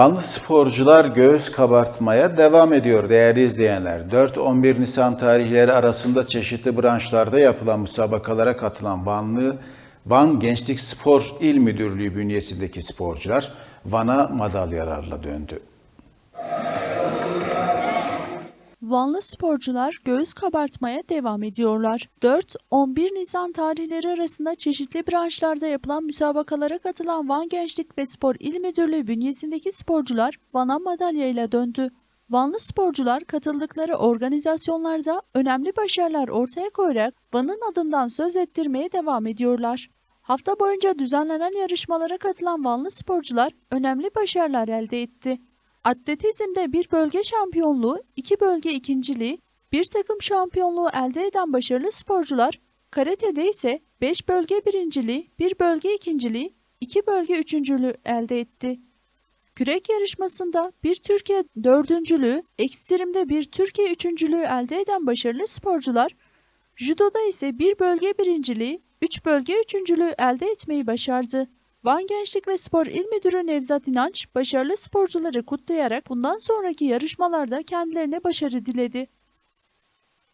Vanlı sporcular göğüs kabartmaya devam ediyor değerli izleyenler. 4-11 Nisan tarihleri arasında çeşitli branşlarda yapılan müsabakalara katılan Vanlı Van Gençlik Spor İl Müdürlüğü bünyesindeki sporcular Van'a madalyalarla döndü. Vanlı sporcular göğüs kabartmaya devam ediyorlar. 4-11 Nisan tarihleri arasında çeşitli branşlarda yapılan müsabakalara katılan Van Gençlik ve Spor İl Müdürlüğü bünyesindeki sporcular Van'a madalyayla döndü. Vanlı sporcular katıldıkları organizasyonlarda önemli başarılar ortaya koyarak Van'ın adından söz ettirmeye devam ediyorlar. Hafta boyunca düzenlenen yarışmalara katılan Vanlı sporcular önemli başarılar elde etti. Atletizmde bir bölge şampiyonluğu, iki bölge ikinciliği, bir takım şampiyonluğu elde eden başarılı sporcular, karatede ise 5 bölge birinciliği, bir bölge ikinciliği, iki bölge üçüncülüğü elde etti. Kürek yarışmasında bir Türkiye dördüncülüğü, ekstremde bir Türkiye üçüncülüğü elde eden başarılı sporcular, judoda ise bir bölge birinciliği, üç bölge üçüncülüğü elde etmeyi başardı. Van Gençlik ve Spor İl Müdürü Nevzat İnanç, başarılı sporcuları kutlayarak bundan sonraki yarışmalarda kendilerine başarı diledi.